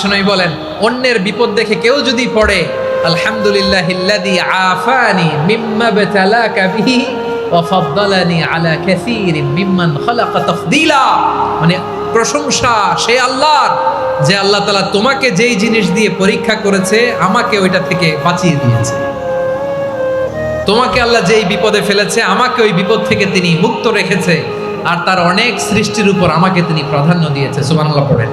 বিষ্ণুই বলেন, অন্যের বিপদ দেখে কেউ যদি পড়ে আলহামদুলিল্লাহ মানে প্রশংসা, সে আল্লাহর, যে আল্লাহ তাআলা তোমাকে যেই জিনিস দিয়ে পরীক্ষা করেছে, আমাকে ওইটা থেকে বাঁচিয়ে দিয়েছে। তোমাকে আল্লাহ যেই বিপদে ফেলেছে, আমাকে ওই বিপদ থেকে তিনি মুক্ত রেখেছে, আর তার অনেক সৃষ্টির উপর আমাকে তিনি প্রাধান্য দিয়েছে। সুবহানাল্লাহ পড়েন।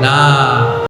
না